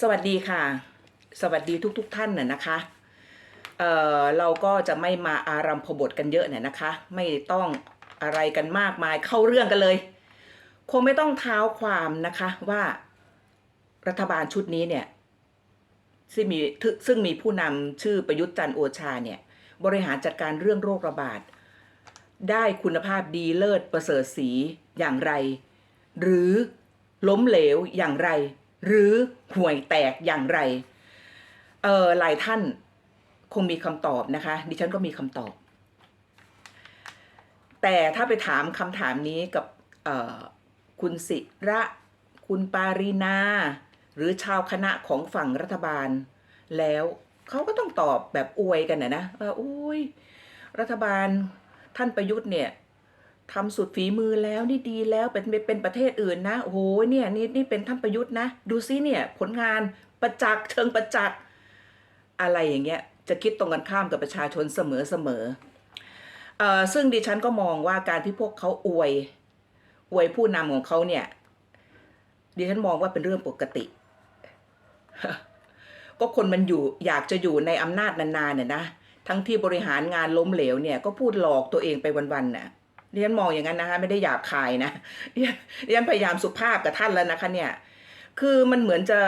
สวัสดีค่ะ สวัสดีทุกๆทท่านน่ะนะคะเอ่อเราก็จะไม่มาอารัมพบทกันเยอะเนี่ยนะคะ ไม่ต้องอะไรกันมากมายเข้าเรื่องกันเลย คงไม่ต้องเท้าความนะคะว่ารัฐบาลชุดนี้เนี่ยซึ่งมีซึ่งมีผู้นำชื่อประยุทธ์จันทร์โอชาเนี่ยบริหารจัดการเรื่องโรคระบาด ได้คุณภาพดีเลิศประเสริฐสีอย่างไร หรือล้มเหลวอย่างไร หรือห่วยแตกอย่างไร เออหลายท่านคงมีคำตอบนะคะ ดิฉันก็มีคำตอบ แต่ถ้าไปถามคำถามนี้กับคุณศิระ คุณปารีนา หรือชาวคณะของฝั่งรัฐบาล แล้วเขาก็ต้องตอบแบบอวยกันนะนะว่าอุ้ยรัฐบาลท่านประยุทธ์เนี่ย ทำสุดฝีมือแล้วนี่ดีแล้วเป็นเป็นประเทศอื่นนะโอ้โหเนี่ยนี่นี่เป็นท่านประยุทธ์นะ ดูซิเนี่ยผลงานประจักษ์เชิงประจักษ์อะไรอย่างเงี้ยจะคิดตรงกันข้ามกับประชาชนเสมอเสมอเอ่อซึ่งดิฉันก็มองว่าการที่พวกเขาอวยอวยผู้นำของเขาเนี่ยดิฉันมองว่าเป็นเรื่องปกติ ก็คนมันอยู่อยากจะอยู่ในอำนาจนานๆเนี่ยนะทั้งที่บริหารงานล้มเหลวเนี่ยก็พูดหลอกตัวเองไปวันๆน่ะ ดิฉันมองอย่างนั้นนะคะ ไม่ได้หยาบคายนะดิฉันพยายามสุภาพกับท่านแล้วนะคะ เนี่ย คือมันเหมือนจะ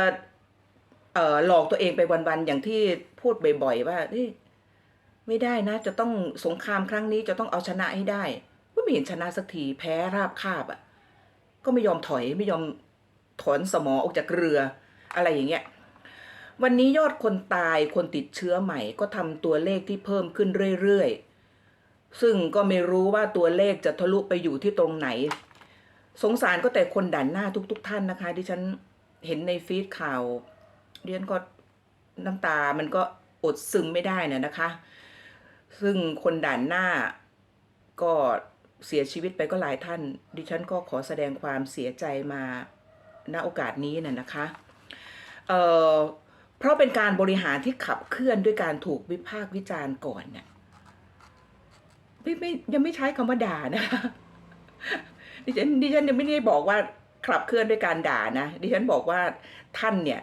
เอ่อหลอกตัวเองไปวันๆอย่างที่พูดบ่อยๆว่าเฮ้ยไม่ได้นะ จะต้องสงครามครั้งนี้จะต้องเอาชนะให้ได้ก็ไม่เห็นชนะสักทีแพ้ราบคาบอะ ก็ไม่ยอมถอยไม่ยอมถอนสมอออกจากเรืออะไรอย่างเงี้ยวันนี้ยอดคนตายคนติดเชื้อใหม่ก็ทำตัวเลขที่เพิ่มขึ้นเรื่อยๆ ซึ่งก็ไม่รู้ว่าตัวเลขจะทะลุไปอยู่ที่ตรงไหน สงสารก็แต่คนด่านหน้าทุกๆท่านนะคะที่ฉันเห็นในฟีดข่าวเรียนก็น้ำตามันก็อดซึมไม่ได้นะนะคะ ซึ่งคนด่านหน้าก็เสียชีวิตไปก็หลายท่าน ดิฉันก็ขอแสดงความเสียใจมาณโอกาสนี้น่ะนะคะเอ่อเพราะเป็นการบริหารที่ขับเคลื่อนด้วยการถูกวิพากษ์วิจารณ์ก่อนเนี่ย ไม่ไม่ยังไม่ใช้คำว่าด่านะคะดิฉันดิฉันยังไม่ได้บอกว่าขับเคลื่อนด้วยการด่านะดิฉันบอกว่าท่านเนี่ย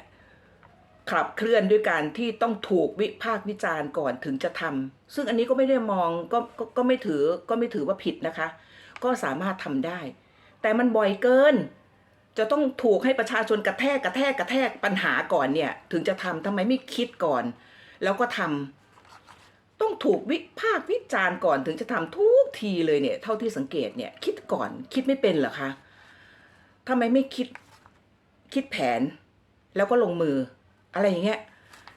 ขับเคลื่อนด้วยการที่ต้องถูกวิพากษ์วิจารณ์ก่อนถึงจะทำซึ่งอันนี้ก็ไม่ได้มองก็ก็ก็ไม่ถือก็ไม่ถือว่าผิดนะคะ ก็สามารถทำได้ แต่มันบ่อยเกิน จะต้องถูกให้ประชาชนกระแทกกระแทกกระแทกปัญหาก่อนเนี่ย ถึงจะทำทำไมไม่คิดก่อน แล้วก็ทำ ต้องถูกวิพากษ์วิจารณ์ก่อนถึงจะทำทุกทีเลยเนี่ย เท่าที่สังเกตเนี่ย คิดก่อนคิดไม่เป็นเหรอคะทำไมไม่คิดคิดแผน แล้วก็ลงมือ อะไรอย่างเงี้ย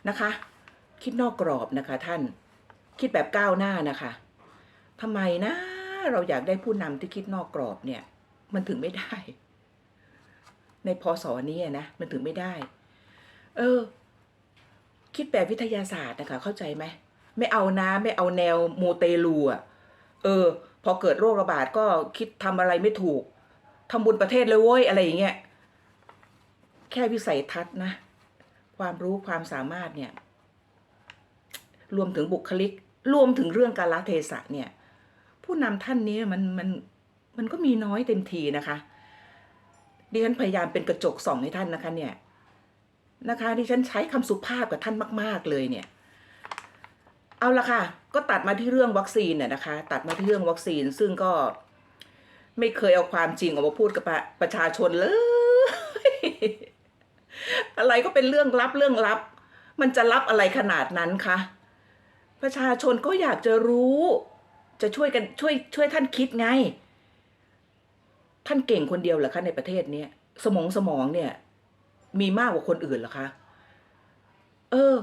นะคะ คิดนอกกรอบนะคะท่าน คิดแบบก้าวหน้านะคะทำไมนะเราอยากได้ผู้นำที่คิดนอกกรอบเนี่ย มันถึงไม่ได้ ในพศนี้นะมันถึงไม่ได้ เออ คิดแบบวิทยาศาสตร์นะคะ เข้าใจไหม ไม่เอานะไม่เอาแนวโมเตลูอะเออ พอเกิดโรคระบาดก็คิดทำอะไรไม่ถูกทำบุญประเทศเลยเว้ยอะไรอย่างเงี้ยแค่วิสัยทัศน์นะ ความรู้ความสามารถเนี่ย รวมถึงบุคลิก รวมถึงเรื่องการละเทศะเนี่ย ผู้นำท่านนี้มันมันมันก็มีน้อยเต็มทีนะคะดิฉันพยายามเป็นกระจกส่องให้ท่านนะคะ เนี่ยนะคะดิฉันใช้คำสุภาพกับท่านมาก ๆเลยเนี่ย เอาละค่ะ ก็ตัดมาที่เรื่องวัคซีนเนี่ยนะคะ ตัดมาที่เรื่องวัคซีนซึ่งก็ไม่เคยเอาความจริงออกมาพูดกับประชาชนเลย อะไรก็เป็นเรื่องลับเรื่องลับ มันจะลับอะไรขนาดนั้นคะประชาชนก็อยากจะรู้ จะช่วยกันช่วยช่วยท่านคิดไง ท่านเก่งคนเดียวเหรอคะในประเทศเนี้ยสมองสมองเนี่ย มีมากกว่าคนอื่นเหรอคะ เออ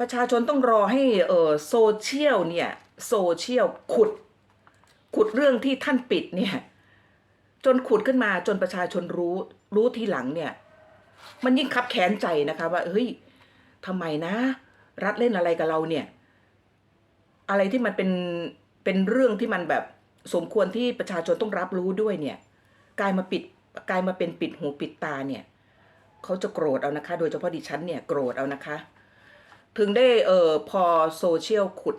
ประชาชนต้องรอให้เออโซเชียลเนี่ยโซเชียลขุด ขุดเรื่องที่ท่านปิดเนี่ยจนขุดขึ้นมาจนประชาชนรู้รู้ทีหลังเนี่ยมันยิ่งคับแค้นใจนะคะว่าเฮ้ยทำไมนะ รัฐเล่นอะไรกับเราเนี่ย อะไรที่มันเป็นเป็นเรื่องที่มันแบบสมควรที่ประชาชนต้องรับรู้ด้วยเนี่ยกลายมาปิดกลายมาเป็นปิดหูปิดตาเนี่ยเขาจะโกรธเอานะคะ โดยเฉพาะดิฉันเนี่ยโกรธเอานะคะ ถึงได้เออพอโซเชียลขุด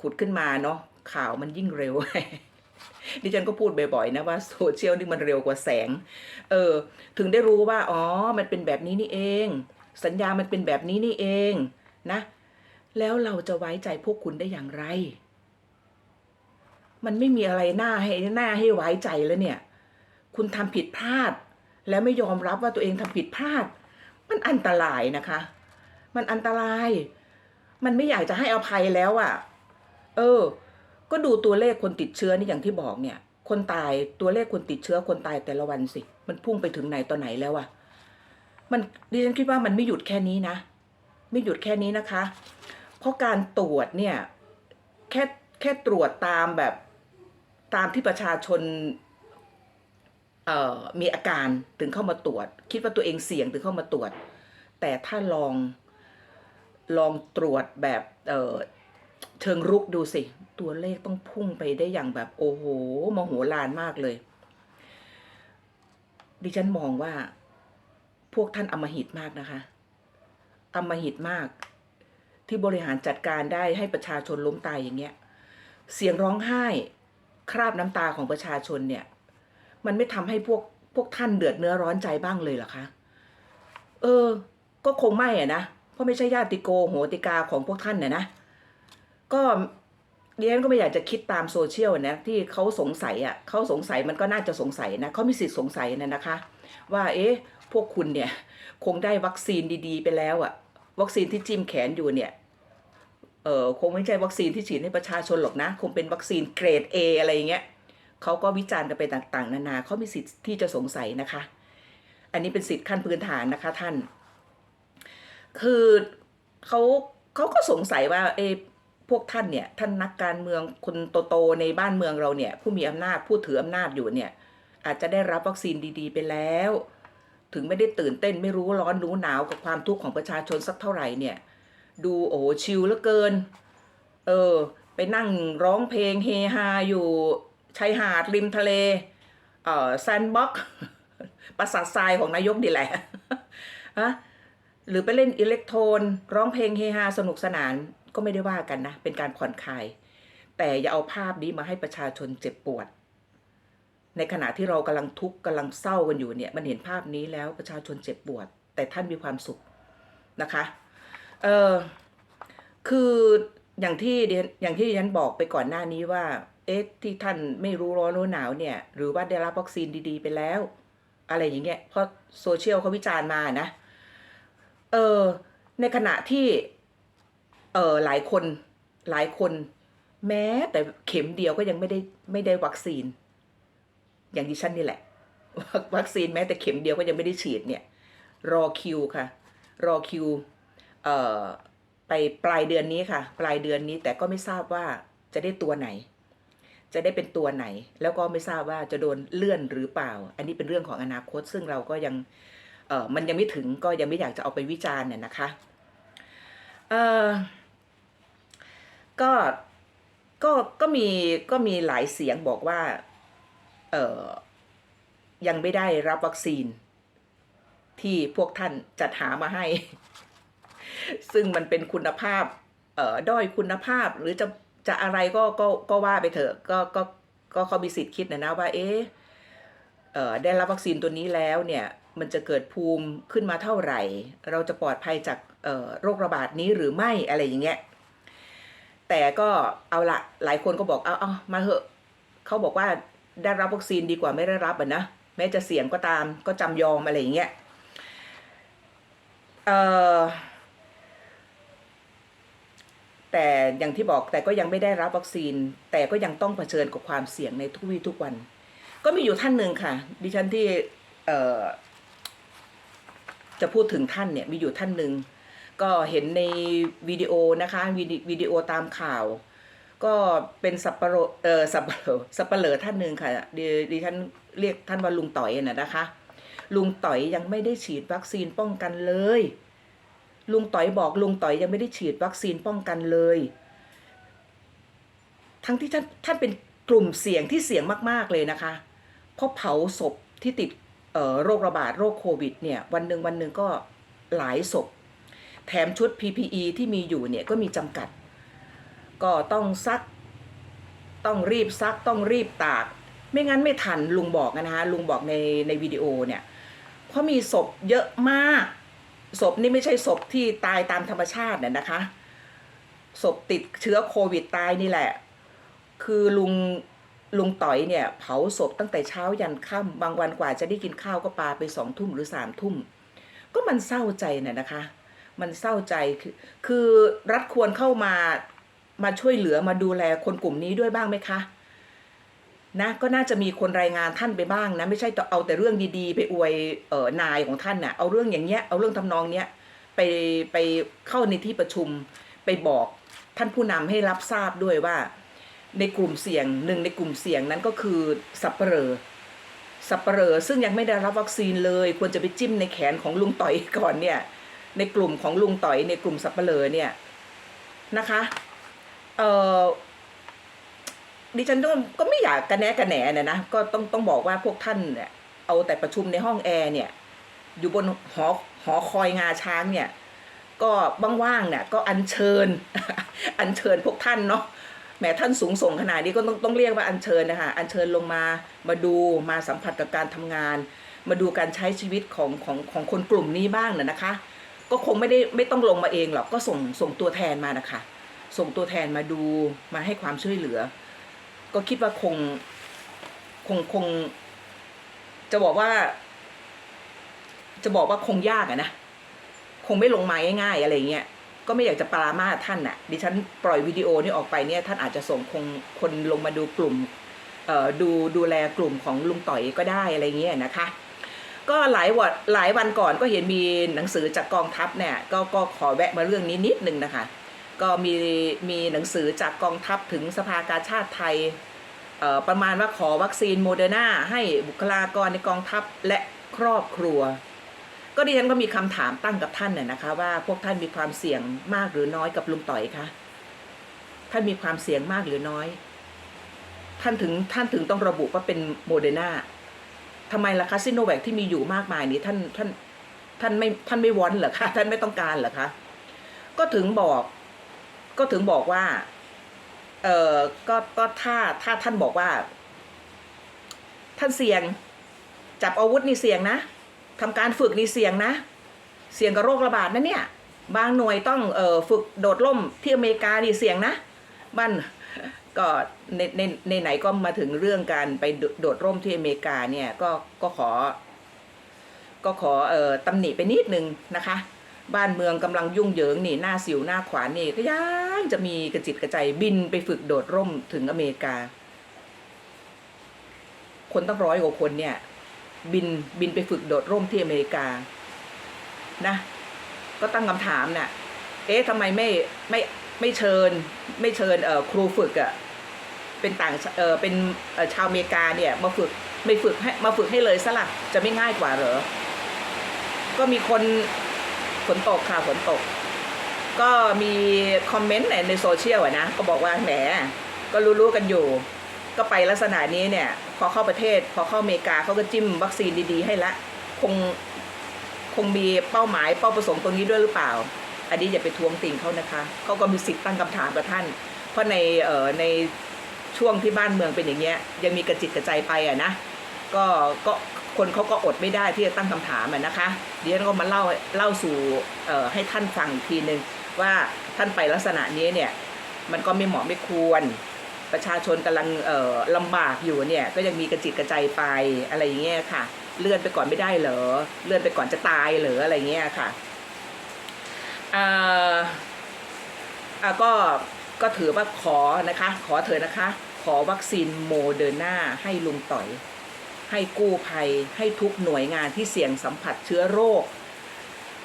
ขุดขึ้นมาเนาะข่าวมันยิ่งเร็ว ดิฉันก็พูดบ่อยๆนะว่าโซเชียลนี่มันเร็วกว่าแสง เออ ถึงได้รู้ว่า อ๋อ มันเป็นแบบนี้นี่เอง สัญญามันเป็นแบบนี้นี่เองนะ แล้วเราจะไว้ใจพวกคุณได้อย่างไร มันไม่มีอะไรหน่าให้หน่าให้ไว้ใจแล้วเนี่ย คุณทำผิดพลาด แล้วไม่ยอมรับว่าตัวเองทำผิดพลาด มันอันตรายนะคะ มันอันตราย มันไม่อยากจะให้อภัยแล้วอะ่ะ เออ ก็ดูตัวเลขคนติดเชื้อนี่อย่างที่บอกเนี่ย คนตายตัวเลขคนติดเชื้อคนตายแต่ละวันสิ มันพุ่งไปถึงไหนต่อไหนแล้วอะมันดิฉันคิดว่ามันไม่หยุดแค่นี้นะ ไม่หยุดแค่นี้นะคะ เพราะการตรวจเนี่ย แค่แค่ตรวจตามแบบตามที่ประชาชนเอ่อมีอาการถึงเข้ามาตรวจ คิดว่าตัวเองเสี่ยงถึงเข้ามาตรวจ แต่ถ้าลอง ลองตรวจแบบเเชิงรุกดูสิ ตัวเลขต้องพุ่งไปได้อย่างแบบโอ้โหมโหฬารมากเลย ดิฉันมองว่า พวกท่านอำมหิตมากนะคะอำมหิตมาก ที่บริหารจัดการได้ให้ประชาชนล้มตายอย่างเงี้ย เสียงร้องไห้ คราบน้ำตาของประชาชนเนี่ย มันไม่ทำให้พวกพวกท่านเดือดเนื้อร้อนใจบ้างเลยเหรอคะ เออ ก็คงไม่อะนะ ราะไม่ใช่ญาติโกโหติกาของพวกท่านเนี่ยนะ ก็ดิฉันก็ไม่อยากจะคิดตามโซเชียลนะที่เขาสงสัยอะเขาสงสัยมันก็น่าจะสงสัยนะเขามีสิทธิ์สงสัยนะนะคะ ว่าเอ๊ะพวกคุณเนี่ยคงได้วัคซีนดีๆ ไปแล้วอะ วัคซีนที่จิ้มแขนอยู่เนี่ยเออคงไม่ใช่วัคซีนที่ฉีดให้ประชาชนหรอกนะ คงเป็นวัคซีนเกรด A อะไรอย่างเงี้ยเขาก็วิจารณ์กันไปต่างๆ นานาเขามีสิทธิ์ที่จะสงสัยนะคะ อันนี้เป็นสิทธิ์ขั้นพื้นฐานนะคะท่าน คือเขาเขาก็สงสัยว่าเอะพวกท่านเนี่ยท่านนักการเมืองคนโตๆในบ้านเมืองเราเนี่ยผู้มีอำนาจผู้ถืออำนาจอยู่เนี่ยอาจจะได้รับวัคซีนดีๆ ไปแล้ว ถึงไม่ได้ตื่นเต้นไม่รู้ร้อนรู้หนาวกับความทุกข์ของประชาชนสักเท่าไหร่เนี่ย ดูโอ้ชิลเหลือเกิน เออ ไปนั่งร้องเพลงเฮฮาอยู่ชายหาดริมทะเล เอ่อแซนบ็อกปราสาททรายของนายกนี่แหละอะ หรือไปเล่นอิเล็กโทรนร้องเพลงเฮฮาสนุกสนานก็ไม่ได้ว่ากันนะ เป็นการผ่อนคลาย แต่อย่าเอาภาพนี้มาให้ประชาชนเจ็บปวด ในขณะที่เรากำลังทุกข์กำลังเศร้ากันอยู่เนี่ยมันเห็นภาพนี้แล้วประชาชนเจ็บปวด แต่ท่านมีความสุขนะคะเออคืออย่างที่อย่างที่ฉันบอกไปก่อนหน้านี้ว่า เอ๊ะที่ท่านไม่รู้ร้อนรู้หนาวเนี่ย หรือว่าได้รับวัคซีนดีๆ ไปแล้ว อะไรอย่างเงี้ยเพราะโซเชียลเขาวิจารณ์มานะ เออในขณะที่เออหลายคนหลายคน แม้แต่เข็มเดียวก็ยังไม่ได้ไม่ได้วัคซีน อย่างดิฉันนี่แหละ วัคซีนแม้แต่เข็มเดียวก็ยังไม่ได้ฉีดเนี่ย รอคิวค่ะ รอคิวเอ่อไปปลายเดือนนี้ค่ะ ปลายเดือนนี้แต่ก็ไม่ทราบว่าจะได้ตัวไหน จะได้เป็นตัวไหน แล้วก็ไม่ทราบว่าจะโดนเลื่อนหรือเปล่า อันนี้เป็นเรื่องของอนาคต ซึ่งเราก็ยัง เออมันยังไม่ถึงก็ยังไม่อยากจะเอาไปวิจารณ์เนี่ยนะคะเออก็ก็ก็มีก็มีหลายเสียงบอกว่าเออยังไม่ได้รับวัคซีน ที่พวกท่านจัดหามาให้ ซึ่งมันเป็นคุณภาพเอ่อด้อยคุณภาพหรือจะจะอะไรก็ก็ก็ว่าไปเถอะก็ก็ก็เขามีสิทธิ์คิดนะนะว่า เอ๊ะได้รับวัคซีนตัวนี้แล้วเนี่ย มันจะเกิดภูมิขึ้นมาเท่าไหร่ เราจะปลอดภัยจากโรคระบาดนี้หรือไม่อะไรอย่างเงี้ยแต่ก็เอาละหลายคนก็บอกเอาเอามาเหอะเขาบอกว่าได้รับวัคซีนดีกว่าไม่ได้รับอะนะแม้จะเสี่ยงก็ตามก็จำยอมอะไรอย่างเงี้ยเออแต่อย่างที่บอกแต่ก็ยังไม่ได้รับวัคซีน แต่ก็ยังต้องเผชิญกับความเสี่ยงในทุกวี่ทุกวัน ก็มีอยู่ท่านหนึ่งค่ะ ดิฉันที่เจะพูดถึงท่านเนี่ยมีอยู่ท่านหนึ่งก็เห็นในวิดีโอนะคะวิดีวิดีโอตามข่าว ก็เป็นสับปะโรเออสับปะเหร่อสับปะเหร่อท่านหนึ่งค่ะดิดิฉันเรียกท่านว่าลุงต่อยน่ะนะคะ ลุงต่อยยังไม่ได้ฉีดวัคซีนป้องกันเลย ลุงต่อยบอกลุงต่อยยังไม่ได้ฉีดวัคซีนป้องกันเลย ทั้งที่ท่านท่านเป็นกลุ่มเสี่ยงที่เสี่ยงมาก ๆเลยนะคะเพราะเผาศพที่ติด โรคระบาดโรคโควิดเนี่ยวันหนึ่งวันหนึ่งก็หลายศพ แถมชุด PPE ที่มีอยู่เนี่ยก็มีจำกัด ก็ต้องซัก ต้องรีบซักต้องรีบตาก ไม่งั้นไม่ทันลุงบอกนะฮะลุงบอกในในวิดีโอเนี่ยเพราะมีศพเยอะมากศพนี่ไม่ใช่ศพที่ตายตามธรรมชาติเนี่ยนะคะศพติดเชื้อโควิดตายนี่แหละ คือลุง ลุงต่อยเนี่ยเผาศพตั้งแต่เช้ายันค่ำบางวันกว่าจะได้กินข้าวก็ปาไปสองทุ่มหรือสามทุ่ม ก็มันเศร้าใจน่ะนะคะ มันเศร้าใจคือคือรัฐควรเข้ามามาช่วยเหลือมาดูแลคนกลุ่มนี้ด้วยบ้างไหมคะนะก็น่าจะมีคนรายงานท่านไปบ้างนะ ไม่ใช่เอาแต่เรื่องดีๆ ไปอวยเออนายของท่านนะ่ะเอาเรื่องอย่างเงี้ยเอาเรื่องทำนองเนี้ยไปไปเข้าในที่ประชุมไปบอกท่านผู้นำให้รับทราบด้วยว่า ในกลุ่มเสี่ยงหนึ่งในกลุ่มเสี่ยงนั้นก็คือสับเปลอสับเปลอซึ่งยังไม่ได้รับวัคซีนเลย ควรจะไปจิ้มในแขนของลุงต่อยก่อนเนี่ย ในกลุ่มของลุงต่อยในกลุ่มสับเปลอเนี่ยนะคะเอ่อดิฉันก็ไม่อยากกระแนะกระแหนนะนะก็ต้องต้องบอกว่าพวกท่านเนี่ยเอาแต่ประชุมในห้องแอร์เนี่ย อยู่บนหอหอคอยงาช้างเนี่ย ก็ว่างๆเนี่ยก็อัญเชิญ อัญเชิญพวกท่านเนาะ แหมท่านสูงส่งขนาดนี้ก็ต้องต้องเรียกว่าอัญเชิญนะคะอัญเชิญลงมามาดูมาสัมผัสกับการทำงาน มาดูการใช้ชีวิตของของของคนกลุ่มนี้บ้างนะนะคะ ก็คงไม่ได้ไม่ต้องลงมาเองหรอกก็ส่งส่งตัวแทนมานะคะ ส่งตัวแทนมาดูมาให้ความช่วยเหลือ ก็คิดว่าคงคงคง จะบอกว่า จะบอกว่าคงยากอะนะคงไม่ลงมาง่ายๆอะไรเงี้ย ก็ไม่อยากจะปรามาท่านน่ะดิฉันปล่อยวิดีโอนี้ออกไปเนี่ยท่านอาจจะส่งคงคนลงมาดูกลุ่มดูดูแลกลุ่มของลุงต่อยก็ได้อะไรเงี้ยนะคะ ก็หลายวันหลายวันก่อนก็เห็นมีหนังสือจากกองทัพเนี่ยก็ก็ขอแวะมาเรื่องนี้นิดนึงนะคะ ก็มีมีหนังสือจากกองทัพถึงสภากาชาติไทยประมาณว่าขอวัคซีนโมเดอร์นาให้บุคลากรในกองทัพและครอบครัว ก็ดิฉันก็มีคำถามตั้งกับท่านน่ะนะคะ ว่าพวกท่านมีความเสี่ยงมากหรือน้อยกับลุงต่อยคะท่านมีความเสี่ยงมากหรือน้อย ท่านถึงท่านถึงต้องระบุว่าเป็นโมเดอร์นาทำไมล่ะคะซิโนแวคที่มีอยู่มากมายนี้ท่านท่านท่านไม่ท่านไม่วอนเหรอคะท่านไม่ต้องการเหรอคะก็ถึงบอก ก็ถึงบอกว่า เออก็ก็ถ้าถ้าท่านบอกว่า ท่านเสี่ยง จับอาวุธนี่เสี่ยงนะ ทำการฝึกนี่เสี่ยงนะ เสี่ยงกับโรคระบาดนะเนี่ย บางหน่วยต้องเออฝึกโดดร่มที่อเมริกานี่เสี่ยงนะมันก็ในในในไหนก็มาถึงเรื่องการไปโดโดดร่มที่อเมริกาเนี่ยก็ก็ขอ ก็ขอเอ่อตำหนิไปนิดนึงนะคะ บ้านเมืองกำลังยุ่งเหยิงนี่หน้าสิวหน้าขวานนี่ก็ยังจะมีกระจิตกระใจบินไปฝึกโดดร่มถึงอเมริกา คนตั้งร้อยกว่าคนเนี่ย บินบินไปฝึกโดดร่มที่อเมริกานะก็ตั้งคำถามน่ะ เอ๊ะทำไมไม่ไม่ไม่เชิญ ไม่เชิญเอ่อครูฝึกอะ่ะเป็นต่างเออเป็นชาวอเมริกาเนี่ยมาฝึกไม่ฝึกให้มาฝึกให้เลยซะละ่ะจะไม่ง่ายกว่าเหรอ ก็มีคนฝนตกค่ะฝนตก ก็มีคอมเมนต์ในในโซเชียลอะนะ ก็บอกว่าแหมก็รู้ๆกันอยู่ ก็ไปลักษณะนี้เนี่ย พอเข้าประเทศ พอเข้าอเมริกาเขาก็จิ้มวัคซีนดีๆ ให้ละ คงคงมีเป้าหมายเป้าประสงค์ตรงนี้ด้วยหรือเปล่า อันนี้อย่าไปทวงติ่งเขานะคะเขาก็มีสิทธิ์ตั้งคำถามกับท่าน เพราะในเอ่อในช่วงที่บ้านเมืองเป็นอย่างเงี้ยยังมีกระจิตกระใจไปอะนะก็ก็คนเขาก็อดไม่ได้ที่จะตั้งคำถามอะนะคะเดี๋ยวก็มาเล่าเล่าสู่เอ่อให้ท่านฟังอีกทีหนึ่งว่าท่านไปลักษณะนี้เนี่ย มันก็ไม่เหมาะไม่ควร ประชาชนกำลังลำบากอยู่เนี่ยก็ยังมีกระจิตกระใจไปอะไรอย่างเงี้ยค่ะ เลื่อนไปก่อนไม่ได้เหรอเลื่อนไปก่อนจะตายเหรออะไรเงี้ยค่ะอ่าอ่าก็ก็ถือว่าขอนะคะ ขอเถอะนะคะ ขอวัคซีนโมเดอร์นาให้ลุงต่อย ให้กู้ภัย ให้ทุกหน่วยงานที่เสี่ยงสัมผัสเชื้อโรค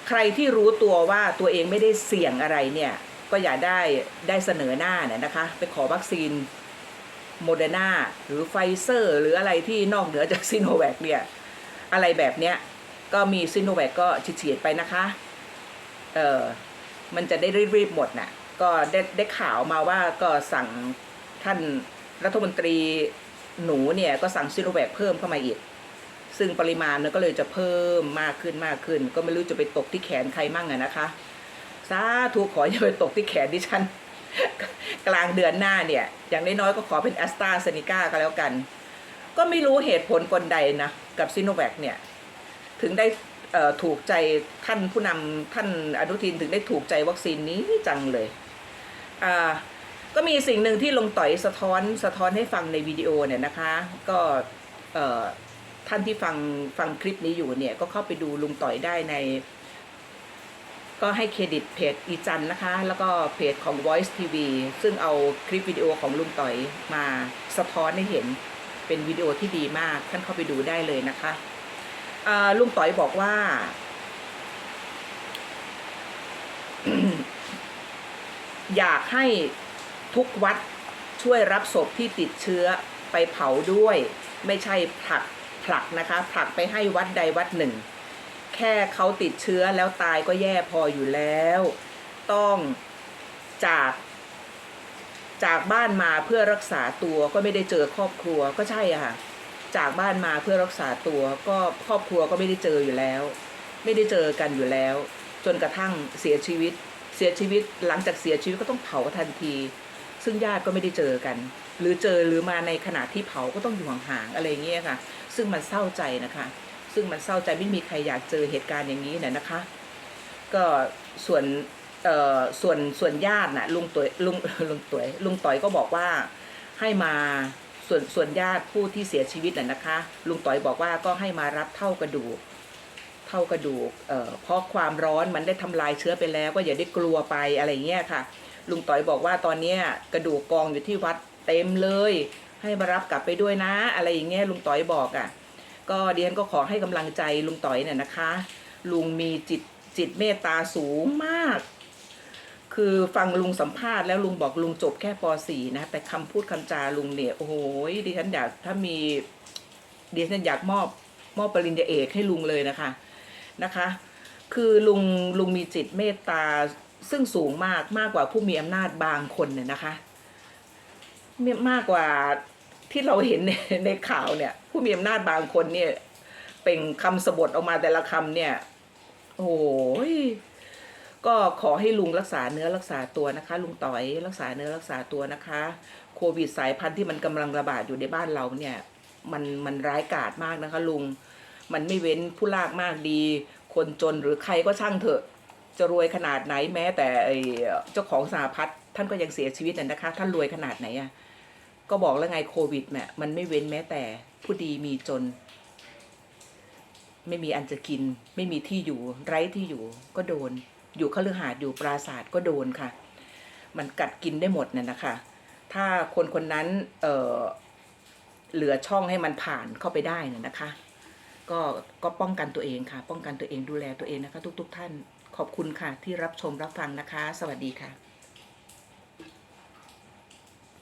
ใครที่รู้ตัวว่าตัวเองไม่ได้เสี่ยงอะไรเนี่ย ก็อย่าได้ได้เสนอหน้าเนี่ยนะคะ ไปขอวัคซีนโมเดอร์นาหรือไฟเซอร์ หรืออะไรที่นอกเหนือจากซิโนแวคเนี่ย อะไรแบบเนี้ย ก็มีซิโนแวคก็ฉีดไปนะคะ เออมันจะได้รีบๆหมดน่ะ ก็ได้ได้ข่าวมาว่าก็สั่งท่านรัฐมนตรีหนูเนี่ย ก็สั่งซิโนแวคเพิ่มเข้ามาอีก ซึ่งปริมาณเนี่ยก็เลยจะเพิ่มมากขึ้นมากขึ้น ก็ไม่รู้จะไปตกที่แขนใครมั่งอะนะคะ สาธุขออย่าไปตกที่แขนดิฉัน กลางเดือนหน้าเนี่ย อย่างน้อยๆก็ขอเป็นแอสตราเซเนกาก็แล้วกัน ก็ไม่รู้เหตุผลกลใดนะ กับซิโนแวคเนี่ย ถึงได้ถูกใจท่านผู้นำท่านอนุทินถึงได้ถูกใจวัคซีนนี้จังเลยอ่าก็มีสิ่งหนึ่งที่ลงต่อยสะท้อนสะท้อนให้ฟังในวิดีโอเนี่ยนะคะ ก็ท่านที่ฟังฟังคลิปนี้อยู่เนี่ยก็เข้าไปดูลุงต่อยได้ใน ก็ให้เครดิตเพจอีจันนะคะ แล้วก็เพจของ Voice TV ซึ่งเอาคลิปวิดีโอของลุงต่อยมาสะท้อนให้เห็นเป็นวิดีโอที่ดีมาก ท่านเข้าไปดูได้เลยนะคะลุงต่อยบอกว่า อยากให้ทุกวัดช่วยรับศพที่ติดเชื้อไปเผาด้วย ไม่ใช่ผลักผลักนะคะผลักไปให้วัดใดวัดหนึ่ง แค่เขาติดเชื้อแล้วตายก็แย่พออยู่แล้ว ต้องจากจากบ้านมาเพื่อรักษาตัวก็ไม่ได้เจอครอบครัวก็ใช่อะค่ะจากบ้านมาเพื่อรักษาตัวก็ครอบครัวก็ไม่ได้เจออยู่แล้ว ไม่ได้เจอกันอยู่แล้ว จนกระทั่งเสียชีวิต เสียชีวิตหลังจากเสียชีวิตก็ต้องเผาทันที ซึ่งญาติก็ไม่ได้เจอกัน หรือเจอหรือมาในขณะที่เผาก็ต้องอยู่ห่างๆอะไรเงี้ยค่ะ ซึ่งมันเศร้าใจนะคะ ซึ่งมันเศร้าใจไม่มีใครอยากเจอเหตุการณ์อย่างนี้เนี่ยนะคะ ก็ส่วนเอ่อส่วนส่วนญาติน่ะลุงตุ๋ยลุงลุงตุ๋ยลุงต่อยก็บอกว่าให้มาส่วนส่วนญาติผู้ที่เสียชีวิตน่ะนะคะ ลุงต่อยบอกว่าก็ให้มารับเท่ากระดูกเท่ากระดูกเอ่อเพราะความร้อนมันได้ทำลายเชื้อไปแล้ว ก็อย่าได้กลัวไปอะไรเงี้ยค่ะ ลุงต่อยบอกว่าตอนเนี้ยกระดูกกองอยู่ที่วัดเต็มเลย ให้มารับกลับไปด้วยนะ อะไรอย่างเงี้ยลุงต่อยบอกอะ ก็เดียนก็ขอให้กำลังใจลุงต่อยเนี่ยนะคะ ลุงมีจิตจิตเมตตาสูงมาก คือฟังลุงสัมภาษณ์แล้วลุงบอกลุงจบแค่ป .4 นะแต่คำพูดคำจาลุงเนี่ยโอ้โหดิฉันอยากถ้ามีดิฉันอยากมอบมอบปริญญาเอกให้ลุงเลยนะคะนะคะ คือลุงลุงมีจิตเมตตาซึ่งสูงมากมากกว่าผู้มีอำนาจบางคนเนี่ยนะคะมากกว่า ที่เราเห็นในในข่าวเนี่ย ผู้มีอำนาจบางคนเนี่ย เป็นคำสบทออกมาแต่ละคำเนี่ย โอ้ยก็ขอให้ลุงรักษาเนื้อรักษาตัวนะคะ ลุงต่อยรักษาเนื้อรักษาตัวนะคะ โควิดสายพันธุ์ที่มันกำลังระบาดอยู่ในบ้านเราเนี่ย มันมันร้ายกาจมากนะคะ ลุง มันไม่เว้นผู้ลากมากดี คนจนหรือใครก็ช่างเถอะ จะรวยขนาดไหนแม้แต่เจ้าของสหพัฒน์ท่านก็ยังเสียชีวิตน่ะนะคะ ท่านรวยขนาดไหนอะ ก็บอกแล้วไงโควิดเนี่ยมันไม่เว้นแม้แต่ผู้ดีมีจน ไม่มีอันจะกิน ไม่มีที่อยู่ ไร้ที่อยู่ก็โดน อยู่คฤหาสน์อยู่ปราสาทก็โดนค่ะ มันกัดกินได้หมดน่ะนะคะ ถ้าคนคนนั้นเออเหลือช่องให้มันผ่านเข้าไปได้น่ะนะคะ ก็ก็ป้องกันตัวเองค่ะ ป้องกันตัวเองดูแลตัวเองนะคะ ทุก ๆ ท่านขอบคุณค่ะที่รับชมรับฟังนะคะ สวัสดีค่ะ